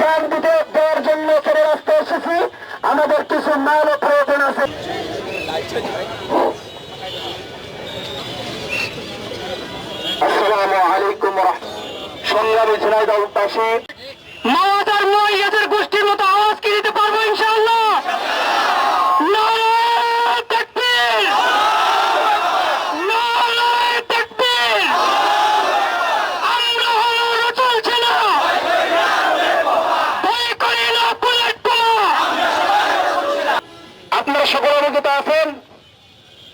জান দিতে দেওয়ার জন্য চলে রাস্তায় এসেছি। আমাদের কিছু মালও প্রয়োজন আছে। সংগ্রামী এদের গোষ্ঠীর মতো আপনারা সকল অবগত আছেন,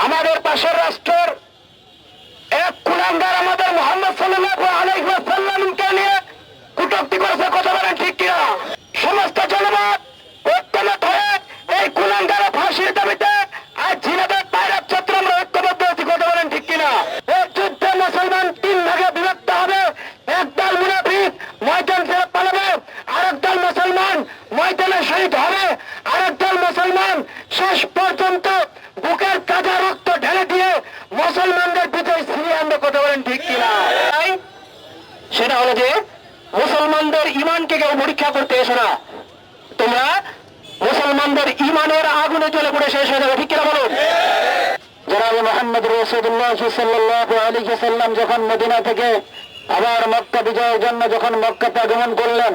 আমাদের পাশের রাষ্ট্রের এক কুলাঙ্গার আমাদের মোহাম্মদ আলাইহি নিয়ে কটূক্তি করেছে, কথা বলেন ঠিক কিনা? সমস্ত জনমত, ঐক্যমত হয়ে এই কুলাঙ্গার ফাঁসির দাবিতে আজ জিনাদের পায়রাত ছাত্র আমরা ঐক্যবদ্ধ আছি, কথা বলেন ঠিক কিনা? এই যুদ্ধে মুসলমান তিন ভাগে বিভক্ত হবে এক দল মুনাফিক ময়দান ছেড়ে পালাবে আরেক দল মুসলমান ময়দানে শহীদ হবে আরেক দল মুসলমান শেষ পর্যন্ত বুকের কাজা রক্ত ঢেলে দিয়ে মুসলমানদের বিজয় ছিনিয়ে আনবে কথা বলেন ঠিক কিনা তাই হলো যে, মুসলমানদের ইমানকে কেউ পরীক্ষা করতে এসো না। তোমরা মুসলমানদের ইমানের আগুনে চলে পড়ে শেষ হয়ে যাবে, ঠিক কিনা বলুন জনাব মোহাম্মদ সাল্লাহ আলী সাল্লাম যখন মদিনা থেকে আবার মক্কা বিজয়ের জন্য যখন আগমন করলেন,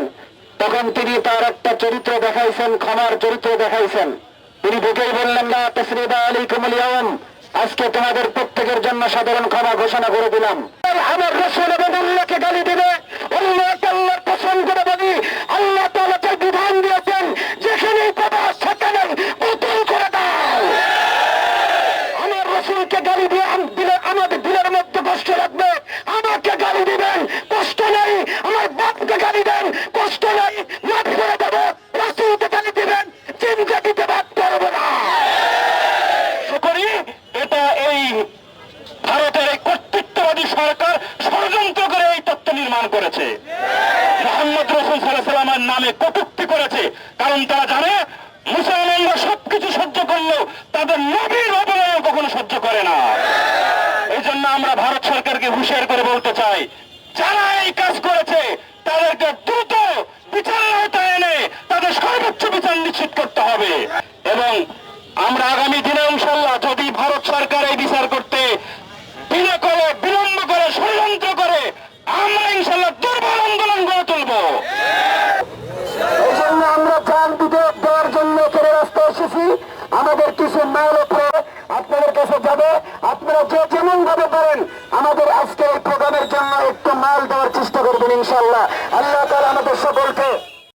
তখন তিনি তার একটা চরিত্র দেখাইছেন, ক্ষমার চরিত্র দেখাইছেন। তিনি বুকেই বললেন না তসরিদা আলী কুমলিয়াম আজকে তোমাদের প্রত্যেকের জন্য সাধারণ ক্ষমা ঘোষণা করে দিলাম। আমার রসুল এবং আল্লাহকে গালি দিবে। আল্লাহকে পছন্দ করে বলি, আল্লাহ বিধান দিয়েছেন, যেখানেই পাবা সেখানেই বোতল করে দাও। আমার গালি দিয়ে দিলে আমাদের দিলের মধ্যে কষ্ট লাগবে। আমাকে গালি দিবেন, কষ্ট নির্মাণ করেছে। মোহাম্মদ রসুল সাল্লামের নামে কটুক্তি করেছে। কারণ তারা জানে, মুসলমানরা সবকিছু সহ্য করলেও তাদের নবীর অবমাননা কখনো সহ্য করে না। এই জন্য আমরা ভারত সরকারকে হুঁশিয়ার করে বলতে চাই, যারা এই কাজ করেছে, তাদেরকে দ্রুত বিচারের আওতায় এনে তাদের সর্বোচ্চ বিচার নিশ্চিত করতে হবে। এবং আমরা আগামী দিনে ইনশাল্লাহ যদি ভারত সরকার এই বিচার করতে যে যেমন ভাবে পারেন আমাদের